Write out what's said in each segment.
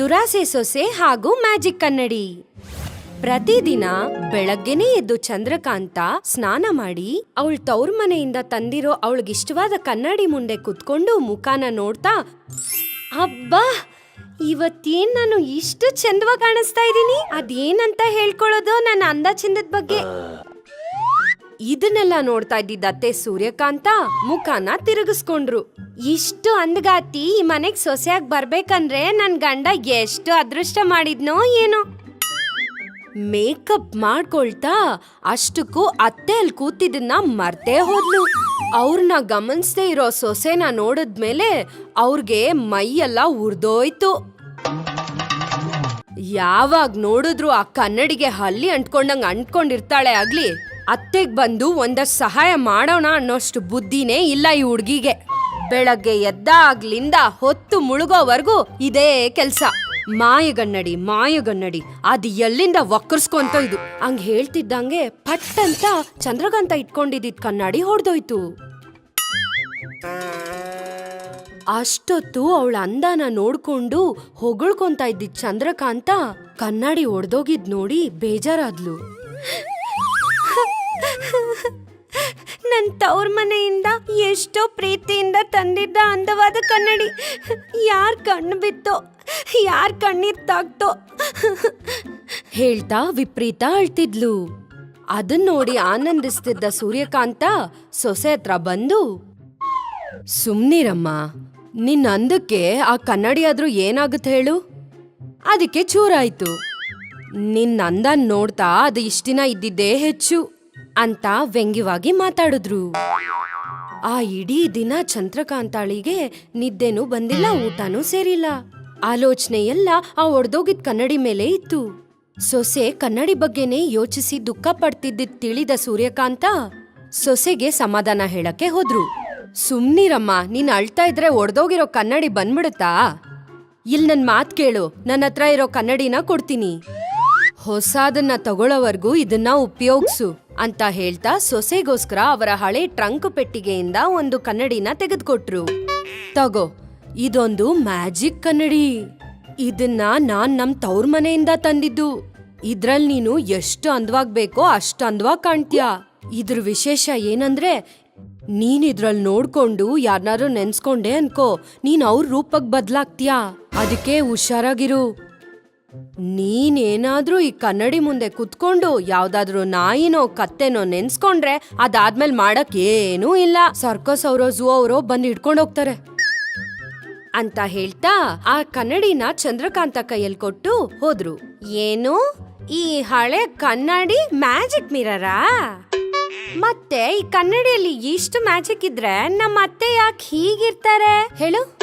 ದುರಾಸೆ ಸೊಸೆ ಹಾಗೂ ಮ್ಯಾಜಿಕ್ ಕನ್ನಡಿ. ಪ್ರತಿದಿನ ಬೆಳಗ್ಗೆನೇ ಎದ್ದು ಚಂದ್ರಕಾಂತ ಸ್ನಾನ ಮಾಡಿ ಅವಳ ತವ್ರ ಮನೆಯಿಂದ ತಂದಿರೋ ಅವಳಿಗಿಷ್ಟವಾದ ಕನ್ನಡಿ ಮುಂದೆ ಕುತ್ಕೊಂಡು ಮುಖಾನ ನೋಡ್ತಾ, ಅಬ್ಬಾ, ಇವತ್ತೇನ್ ನಾನು ಇಷ್ಟು ಚಂದವಾಗಿ ಕಾಣಿಸ್ತಾ ಇದ್ದೀನಿ? ಅದೇನಂತ ಹೇಳ್ಕೊಳ್ಳೋದು ನನ್ನ ಅಂದ ಚಂದದ ಬಗ್ಗೆ? ಇದನ್ನೆಲ್ಲ ನೋಡ್ತಾ ಇದ್ದಿದ್ದ ಅತ್ತೆ ಸೂರ್ಯಕಾಂತ ಮುಖಾನ ತಿರುಗಿಸ್ಕೊಂಡ್ರು. ಇಷ್ಟು ಅಂದಗಾತಿ ಈ ಮನೆಗ್ ಸೊಸೆಯಾಗಿ ಬರ್ಬೇಕಂದ್ರೆ ನನ್ ಗಂಡ ಎಷ್ಟು ಅದೃಷ್ಟ ಮಾಡಿದ್ನೋ ಏನೋ. ಮೇಕಪ್ ಮಾಡ್ಕೊಳ್ತಾ ಅಷ್ಟಕ್ಕೂ ಅತ್ತೆ ಅಲ್ಲಿ ಕೂತಿದ್ದನ್ನ ಮರ್ತೇ ಹೋದ್ಲು. ಅವ್ರನ್ನ ಗಮನಿಸ್ದೇ ಇರೋ ಸೊಸೆನ ನೋಡಿದ್ಮೇಲೆ ಅವ್ರಿಗೆ ಮೈಯೆಲ್ಲ ಉರ್ದೋಯ್ತು. ಯಾವಾಗ ನೋಡಿದ್ರು ಆ ಕನ್ನಡಿಗೆ ಹಲ್ಲಿ ಅಂಟ್ಕೊಂಡಂಗೆ ಅಂಟ್ಕೊಂಡಿರ್ತಾಳೆ ಆಗ್ಲಿ. ಅತ್ತೆಗ್ ಬಂದು ಒಂದಷ್ಟು ಸಹಾಯ ಮಾಡೋಣ ಅನ್ನೋಷ್ಟು ಬುದ್ಧಿನೇ ಇಲ್ಲ ಈ ಹುಡುಗಿಗೆ. ಬೆಳಗ್ಗೆ ಎದ್ದಾಗ್ಲಿಂದ ಹೊತ್ತು ಮುಳುಗೋವರೆಗೂ ಇದೇ ಕೆಲಸ. ಮಾಯಗನ್ನಡಿ ಮಾಯಗನ್ನಡಿ, ಅದು ಎಲ್ಲಿಂದ ವಕ್ರಸ್ಕೊಂತ ಇದು. ಹಂಗ್ ಹೇಳ್ತಿದ್ದಂಗೆ ಪಟ್ ಅಂತ ಚಂದ್ರಕಾಂತ ಇಟ್ಕೊಂಡಿದ್ದಿದ್ ಕನ್ನಡಿ ಹೊಡೆದೋಯ್ತು. ಅಷ್ಟೊತ್ತು ಅವಳ ಅಂದಾನ ನೋಡ್ಕೊಂಡು ಹೊಗಳ್ಕೊಂತ ಇದ್ದಿದ್ ಚಂದ್ರಕಾಂತ ಕನ್ನಡಿ ಹೊಡೆದೋಗಿದ್ ನೋಡಿ ಬೇಜಾರಾದ್ಲು. ನನ್ ತವ್ರ ಮನೆಯಿಂದ ಎಷ್ಟೋ ಪ್ರೀತಿಯಿಂದ ತಂದಿದ್ದ ಅಂದವಾದ ಕನ್ನಡಿ. ಯಾರ್ ಕಣ್ಣು ಬಿತ್ತೋ, ಯಾರ್ ಕಣ್ಣೀರ್ ತಾಕ್ತೋ. ಹೇಳ್ತಾ ವಿಪರೀತ ಅಳ್ತಿದ್ಲು. ಅದನ್ ನೋಡಿ ಆನಂದಿಸ್ತಿದ್ದ ಸೂರ್ಯಕಾಂತ ಸೊಸೆ ಹತ್ರ ಬಂದು, ಸುಮ್ನಿರಮ್ಮ ನಿನ್ನ ಅಂದಕ್ಕೆ ಆ ಕನ್ನಡಿ ಆದ್ರೂ ಏನಾಗುತ್ತೆ ಹೇಳು? ಅದಕ್ಕೆ ಚೂರಾಯ್ತು. ನಿನ್ನ ಅಂದ ನೋಡ್ತಾ ಅದು ಇಷ್ಟಿನ ಇದ್ದಿದ್ದೇ ಹೆಚ್ಚು. ಅಂತ ವ್ಯಂಗ್ಯವಾಗಿ ಮಾತಾಡಿದ್ರು. ಆ ಇಡೀ ದಿನ ಚಂದ್ರಕಾಂತಾಳಿಗೆ ನಿದ್ದೆನೂ ಬಂದಿಲ್ಲ, ಊಟನೂ ಸೇರಿಲ್ಲ. ಆಲೋಚನೆ ಎಲ್ಲ ಆ ಒಡ್ದೋಗಿದ್ ಕನ್ನಡಿ ಮೇಲೆ ಇತ್ತು. ಸೊಸೆ ಕನ್ನಡಿ ಬಗ್ಗೆನೇ ಯೋಚಿಸಿ ದುಃಖ ಪಡ್ತಿದ್ದಿದ್ ತಿಳಿದ ಸೂರ್ಯಕಾಂತ ಸೊಸೆಗೆ ಸಮಾಧಾನ ಹೇಳಕ್ಕೆ ಹೋದ್ರು. ಸುಮ್ನಿರಮ್ಮ, ನೀನ್ ಅಳ್ತಾ ಇದ್ರೆ ಒಡ್ದೋಗಿರೋ ಕನ್ನಡಿ ಬಂದ್ಬಿಡುತ್ತಾ? ಇಲ್ಲಿ ನನ್ ಮಾತ್ ಕೇಳು ನನ್ನ ಹತ್ರ ಇರೋ ಕನ್ನಡಿನ ಕೊಡ್ತೀನಿ. ಹೊಸಾದನ್ನ ತಗೊಳ್ಳೋವರೆಗೂ ಇದನ್ನ ಉಪಯೋಗ್ಸು. ಅಂತ ಹೇಳ್ತಾ ಸೊಸೆಗೋಸ್ಕರ ಅವರ ಹಳೆ ಟ್ರಂಕ್ ಪೆಟ್ಟಿಗೆಯಿಂದ ಒಂದು ಕನ್ನಡಿನ ತೆಗೆದುಕೊಟ್ರು. ತಗೋ, ಇದೊಂದು ಮ್ಯಾಜಿಕ್ ಕನ್ನಡಿ. ಇದನ್ನ ನಾನ್ ನಮ್ ತವ್ರ ಮನೆಯಿಂದ ತಂದಿದ್ದು. ಇದ್ರಲ್ಲಿ ನೀನು ಎಷ್ಟು ಅಂದವಾಗ್ ಬೇಕೋ ಅಷ್ಟು ಅಂದವಾಗಿ ಕಾಣ್ತೀಯ. ಇದ್ರ ವಿಶೇಷ ಏನಂದ್ರೆ, ನೀನ್ ಇದ್ರಲ್ ನೋಡ್ಕೊಂಡು ಯಾರನ್ನಾರು ನೆನ್ಸ್ಕೊಂಡೆ ಅನ್ಕೋ, ನೀನ್ ಅವ್ರ ರೂಪಕ್ ಬದ್ಲಾಗ್ತೀಯಾ. ಅದಕ್ಕೆ ಹುಷಾರಾಗಿರು. ನೀನೇನಾದ್ರೂ ಈ ಕನ್ನಡಿ ಮುಂದೆ ಕುತ್ಕೊಂಡು ಯಾವ್ದಾದ್ರೂ ನಾಯಿನೋ ಕತ್ತೆನೋ ನೆನ್ಸ್ಕೊಂಡ್ರೆ ಅದಾದ್ಮೇಲೆ ಮಾಡಕ್ ಏನೂ ಇಲ್ಲ. ಸರ್ಕಸ್ ಅವರೋ, ಝೂ ಅವರೋ ಬಂದು ಇಟ್ಕೊಂಡು ಹೋಗ್ತಾರೆ. ಅಂತ ಹೇಳ್ತಾ ಆ ಕನ್ನಡಿನ ಚಂದ್ರಕಾಂತ ಕೈಯಲ್ಲಿ ಕೊಟ್ಟು ಹೋದ್ರು. ಏನು? ಈ ಹಳೆ ಕನ್ನಡಿ ಮ್ಯಾಜಿಕ್ ಮಿರರಾ? ಮತ್ತೆ ಈ ಕನ್ನಡಿಯಲ್ಲಿ ಇಷ್ಟು ಮ್ಯಾಜಿಕ್ ಇದ್ರೆ ನಮ್ಮ ಅತ್ತೆ ಯಾಕೆ ಹೀಗಿರ್ತಾರೆ? ಹೇಳು.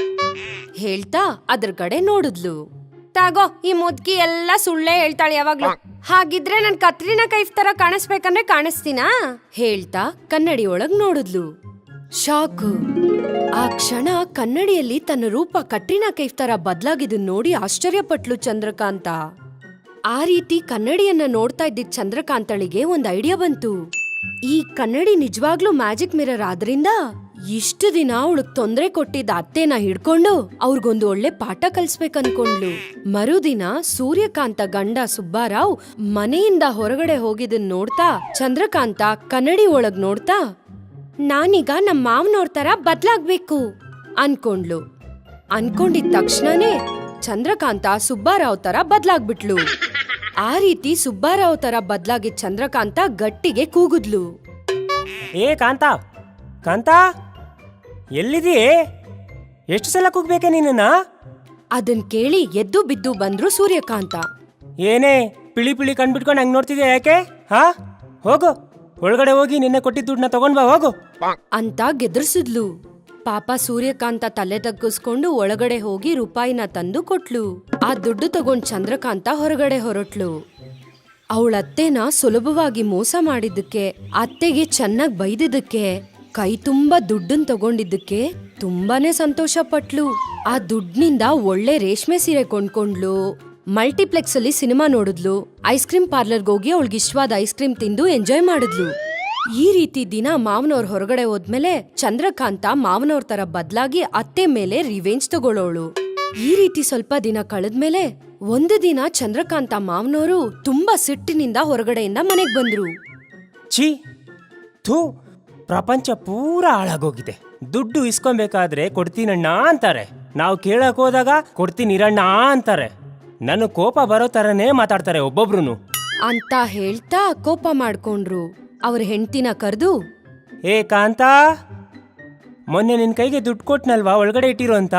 ಹೇಳ್ತಾ ಅದ್ರ ಕಡೆ ನೋಡಿದ್ಲು. ತಾಗೋ ಈ ಮುದ್ಕಿ ಎಲ್ಲ ಸುಳ್ಳೇ ಹೇಳ್ತಾಳೆ ಯಾವಾಗ್ಲೂ. ಹಾಗಿದ್ರೆ ನನ್ ಕತ್ರಿನಾ ಕೈಫ್ ತರ ಕಾಣಿಸ್ಬೇಕಂದ್ರೆ ಕಾಣಿಸ್ತೀನಾ? ಹೇಳ್ತಾ ಕನ್ನಡಿ ಒಳಗ್ ನೋಡಿದ್ಲು. ಶಾಕು. ಆ ಕ್ಷಣ ಕನ್ನಡಿಯಲ್ಲಿ ತನ್ನ ರೂಪ ಕಟ್ರಿನಾ ಕೈಫ್ ತರ ಬದ್ಲಾಗಿದ್ದು ನೋಡಿ ಆಶ್ಚರ್ಯಪಟ್ಲು ಚಂದ್ರಕಾಂತ. ಆ ರೀತಿ ಕನ್ನಡಿಯನ್ನ ನೋಡ್ತಾ ಇದ್ದಿದ್ ಚಂದ್ರಕಾಂತಳಿಗೆ ಒಂದ್ ಐಡಿಯಾ ಬಂತು. ಈ ಕನ್ನಡಿ ನಿಜವಾಗ್ಲೂ ಮ್ಯಾಜಿಕ್ ಮಿರರ್ ಆದ್ರಿಂದ ಇಷ್ಟು ದಿನ ಅವಳಗ್ ತೊಂದರೆ ಕೊಟ್ಟಿದ್ದ ಅತ್ತೆನ ಹಿಡ್ಕೊಂಡು ಅವ್ರಿಗೊಂದು ಒಳ್ಳೆ ಪಾಠ ಕಲ್ಸ್ಬೇಕನ್ಕೊಂಡ್ಲು ಮರುದಿನ ಸೂರ್ಯಕಾಂತ ಗಂಡ ಸುಬ್ಬಾರಾವ್ ಮನೆಯಿಂದ ಹೊರಗಡೆ ಹೋಗಿದ್ದನ್ ನೋಡ್ತಾ ಚಂದ್ರಕಾಂತ ಕನ್ನಡಿ ಒಳಗ್ ನೋಡ್ತಾ, ನಾನೀಗ ನಮ್ಮ ಮಾವನವ್ರ ತರ ಬದ್ಲಾಗ್ಬೇಕು ಅನ್ಕೊಂಡ್ಲು ಅನ್ಕೊಂಡಿದ್ ತಕ್ಷಣನೇ ಚಂದ್ರಕಾಂತ ಸುಬ್ಬಾರಾವ್ ತರ ಬದ್ಲಾಗ್ಬಿಟ್ಲು. ಆ ರೀತಿ ಸುಬ್ಬಾರಾವ್ ತರ ಬದ್ಲಾಗಿದ್ ಚಂದ್ರಕಾಂತ ಗಟ್ಟಿಗೆ ಕೂಗುದ್ಲು. ಏ ಕಾಂತ ಕಾಂತ! ಎಲ್ಲಿದೀ? ಎಷ್ಟು ಸಲ ಕುಗ್ಬೇಕೆ ನೀನನ್ನ ಅದನ್ ಕೇಳಿ ಎದ್ದು ಬಿದ್ದು ಬಂದ್ರು ಸೂರ್ಯಕಾಂತ. ಏನೇ ಪಿಳಿ ಪಿಳಿ ಕಂಡ್ಬಿಟ್ಕೊಂಡು ಹಂಗ್ ನೋಡ್ತಿದ್ಯಾ ಯಾಕೆ? ಹಾ? ಹೋಗು. ಒಳಗಡೆ ಹೋಗಿ ನಿನ್ನೆ ಕೊಟ್ಟಿದ್ದ ದುಡ್ಡನ್ನ ತಗೊಂಡ್ ಬಾ ಹೋಗು. ಅಂತ ಗೆದ್ರಿಸಿದ್ಲು. ಪಾಪ ಸೂರ್ಯಕಾಂತ ತಲೆ ತಗ್ಗಿಸ್ಕೊಂಡು ಒಳಗಡೆ ಹೋಗಿ ರೂಪಾಯಿನ ತಂದು ಕೊಟ್ಲು. ಆ ದುಡ್ಡು ತಗೊಂಡ್ ಚಂದ್ರಕಾಂತ ಹೊರಗಡೆ ಹೊರಟ್ಲು. ಅವಳತ್ತೆನ ಸುಲಭವಾಗಿ ಮೋಸ ಮಾಡಿದ್ದಕ್ಕೆ ಅತ್ತೆಗೆ ಚೆನ್ನಾಗಿ ಬೈದಿದ್ದಕ್ಕೆ ಕೈ ತುಂಬಾ ದುಡ್ಡನ್ ತಗೊಂಡಿದ್ದಕ್ಕೆ ತುಂಬಾನೇ ಸಂತೋಷ ಪಟ್ಲು ಆ ದುಡ್ಡಿನಿಂದ ಒಳ್ಳೆ ರೇಷ್ಮೆ ಸೀರೆ ಕೊಂಡ್ಕೊಂಡ್ಲು. ಮಲ್ಟಿಪ್ಲೆಕ್ಸ್ ಅಲ್ಲಿ ಸಿನಿಮಾ ನೋಡಿದ್ಲು. ಐಸ್ ಕ್ರೀಮ್ ಪಾರ್ಲರ್ಗೆ ಹೋಗಿ ಅವಳಿಗೆ ಇಷ್ಟವಾದ ಐಸ್ ಕ್ರೀಮ್ ತಿಂದು ಎಂಜಾಯ್ ಮಾಡಿದ್ಲು. ಈ ರೀತಿ ದಿನ ಮಾವನವ್ರ ಹೊರಗಡೆ ಹೋದ್ಮೇಲೆ ಚಂದ್ರಕಾಂತ ಮಾವನವ್ರ ತರ ಬದಲಾಗಿ ಅತ್ತೆ ಮೇಲೆ ರಿವೆಂಜ್ ತಗೊಳ್ಳೋಳು ಈ ರೀತಿ ಸ್ವಲ್ಪ ದಿನ ಕಳೆದ್ಮೇಲೆ ಒಂದು ದಿನ ಚಂದ್ರಕಾಂತ ಮಾವನವರು ತುಂಬಾ ಸಿಟ್ಟಿನಿಂದ ಹೊರಗಡೆಯಿಂದ ಮನೆಗ್ ಬಂದ್ರು. ಛೀ, ಥೂ. ಪ್ರಪಂಚ ಪೂರ ಹಾಳಾಗೋಗಿದೆ. ದುಡ್ಡು ಇಸ್ಕೊಬೇಕಾದ್ರೆ ಕೊಡ್ತೀನಣ್ಣ ಅಂತಾರೆ. ನಾವು ಕೇಳಕ್ ಹೋದಾಗ ಕೊಡ್ತೀನಿರಣ್ಣ ಅಂತಾರೆ. ನನ್ನ ಕೋಪ ಬರೋ ತರನೇ ಮಾತಾಡ್ತಾರೆ ಒಬ್ಬೊಬ್ರು ಅಂತ ಹೇಳ್ತಾ ಕೋಪ ಮಾಡ್ಕೊಂಡ್ರು. ಅವ್ರ ಹೆಂಡ್ತಿನ ಕರೆದು? ಏ ಕಾಂತ! ಮೊನ್ನೆ ನಿನ್ನ ಕೈಗೆ ದುಡ್ಡು ಕೊಟ್ನಲ್ವಾ? ಒಳಗಡೆ ಇಟ್ಟಿರೋ ಅಂತ.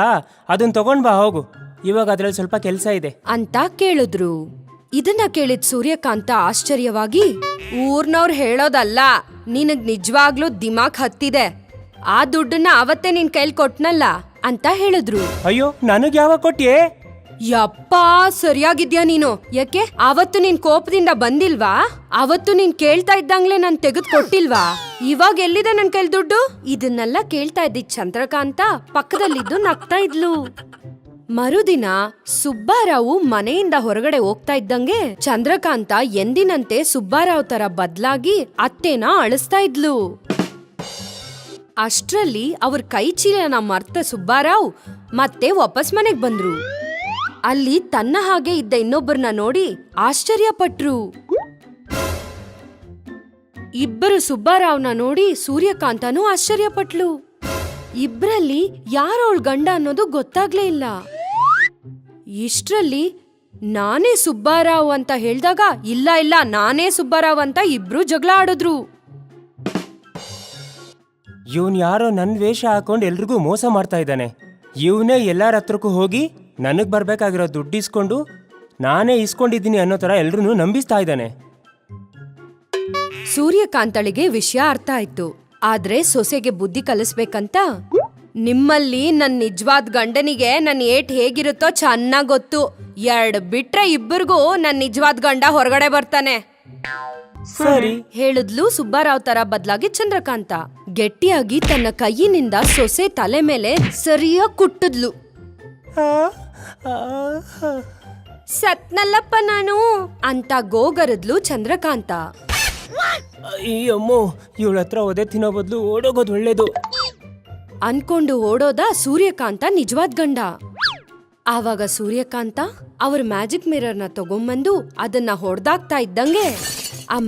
ಅದನ್ನ ತಗೊಂಡ್ ಬಾ ಹೋಗು. ಇವಾಗ ಅದ್ರಲ್ಲಿ ಸ್ವಲ್ಪ ಕೆಲಸ ಇದೆ. ಅಂತ ಕೇಳಿದ್ರು. ಇದನ್ನ ಕೇಳಿದ್ ಸೂರ್ಯಕಾಂತ ಆಶ್ಚರ್ಯವಾಗಿ ಊರ್ನವ್ರು ಹೇಳೋದಲ್ಲ. ನಿನಗ್ ನಿಜವಾಗ್ಲೂ ದಿಮಾಕ್ ಹತ್ತಿದೆ. ಆ ದುಡ್ಡನ್ನ ಅವತ್ತೇ ನಿನ್ ಕೈಲಿ ಕೊಟ್ನಲ್ಲ ಅಂತ ಹೇಳಿದ್ರು. ಅಯ್ಯೋ ನನಗೆ ಯಾವಾಗ ಕೊಟ್ಟಿಯೇ? ಯಪ್ಪ ಸರಿಯಾಗಿದ್ಯಾ ನೀನು? ಯಾಕೆ? ಅವತ್ತು ನಿನ್ ಕೋಪದಿಂದ ಬಂದಿಲ್ವಾ? ಅವತ್ತು ನೀನ್ ಕೇಳ್ತಾ ಇದ್ದಂಗ್ಲೆ ನಾನ್ ತೆಗೆದು ಕೊಟ್ಟಿಲ್ವಾ? ಇವಾಗ ಎಲ್ಲಿದೆ ನನ್ ಕೈಲಿ ದುಡ್ಡು? ಇದನ್ನೆಲ್ಲ ಕೇಳ್ತಾ ಇದ್ದಿ ಚಂದ್ರಕಾಂತ ಪಕ್ಕದಲ್ಲಿದ್ದು ನಗ್ತಾ ಇದ್ಲು. ಮರುದಿನ ಸುಬ್ಬಾರಾವು ಮನೆಯಿಂದ ಹೊರಗಡೆ ಹೋಗ್ತಾ ಇದ್ದಂಗೆ ಚಂದ್ರಕಾಂತ ಎಂದಿನಂತೆ ಸುಬ್ಬಾರಾವ್ ತರ ಬದ್ಲಾಗಿ ಅತ್ತೆನ ಅಳಿಸ್ತಾ ಇದ್ಲು. ಅಷ್ಟ್ರಲ್ಲಿ ಅವ್ರ ಕೈ ಚೀಲನ ಮರ್ತ ಸುಬ್ಬಾರಾವ್ ಮತ್ತೆ ವಾಪಸ್ ಮನೆಗ್ ಬಂದ್ರು. ಅಲ್ಲಿ ತನ್ನ ಹಾಗೆ ಇದ್ದ ಇನ್ನೊಬ್ಬರನ್ನ ನೋಡಿ ಆಶ್ಚರ್ಯಪಟ್ರು. ಇಬ್ಬರು ಸುಬ್ಬಾರಾವ್ನ ನೋಡಿ ಸೂರ್ಯಕಾಂತನೂ ಆಶ್ಚರ್ಯಪಟ್ಲು. ಇಬ್ರಲ್ಲಿ ಯಾರೋಳ್ ಗಂಡ ಅನ್ನೋದು ಗೊತ್ತಾಗ್ಲೇ ಇಲ್ಲ. ಇಷ್ಟ್ರಲ್ಲಿ ನಾನೇ ಸುಬ್ಬಾರಾವ್ ಅಂತ ಹೇಳಿದಾಗ ಇಲ್ಲ ಇಲ್ಲ ನಾನೇ ಸುಬ್ಬಾರಾವ್ ಅಂತ ಇಬ್ರು ಜಗಳ ಆಡಿದ್ರು. ಇವನ್ ಯಾರೋ ನನ್ನ ವೇಷ ಹಾಕೊಂಡು ಎಲ್ರಿಗೂ ಮೋಸ ಮಾಡ್ತಾ ಇದ್ದಾನೆ. ಇವನೇ ಎಲ್ಲರ ಹತ್ರಕ್ಕೂ ಹೋಗಿ ನನಗೆ ಬರ್ಬೇಕಾಗಿರೋ ದುಡ್ಡು ಇಸ್ಕೊಂಡು ನಾನೇ ಇಸ್ಕೊಂಡಿದ್ದೀನಿ ಅನ್ನೋ ಥರ ಎಲ್ರೂ ನಂಬಿಸ್ತಾ ಇದ್ದಾನೆ. ಸೂರ್ಯಕಾಂತಳಿಗೆ ವಿಷಯ ಅರ್ಥ ಆಯ್ತು. ಆದ್ರೆ ಸೊಸೆಗೆ ಬುದ್ಧಿ ಕಲಿಸ್ಬೇಕಂತ ನಿಮ್ಮಲ್ಲಿ ನನ್ನ ನಿಜವಾದ ಗಂಡನಿಗೆ ನನ್ನ ಏಟ್ ಹೇಗಿರುತ್ತೋ ಚೆನ್ನಾಗಿ ಗೊತ್ತು ಎರಡ್ ಬಿಟ್ರೆ ಇಬ್ಬರಿಗೂ ನನ್ನ ನಿಜವಾದ ಗಂಡ ಹೊರಗಡೆ ಬರ್ತಾನೆ. ಸರಿ. ಹೇಳಿದ್ಲು ಸುಬ್ಬಾರಾವ್ ತರ ಬದಲಾಗಿ ಚಂದ್ರಕಾಂತ. ಗಟ್ಟಿಯಾಗಿ ತನ್ನ ಕೈಯಿನಿಂದ ಸೊಸೆ ತಲೆ ಮೇಲೆ ಸರಿಯಾಗಿ ಕುಟ್ಟಿದ್ಲು. ಸತ್ನಲ್ಲಪ್ಪ ನಾನು ಅಂತ ಗೋಗರದ್ಲು ಚಂದ್ರಕಾಂತ. ಅಯ್ಯಮ್ಮೋ ಇವಳ ಹತ್ರ ಒದೆ ತಿನ್ನೋ ಬದಲು ಓಡೋಗೋದು ಒಳ್ಳೇದು. ಅನ್ಕೊಂಡು ಓಡೋದ ಸೂರ್ಯಕಾಂತ ನಿಜವಾದ್ ಗಂಡ. ಆವಾಗ ಸೂರ್ಯಕಾಂತ ಅವ್ರ ಮ್ಯಾಜಿಕ್ ಮಿರರ್ನ ತಗೊಂಬಂದು ಅದನ್ನ ಹೊಡೆದಾಗ್ತಾ ಇದ್ದಂಗೆ ಆ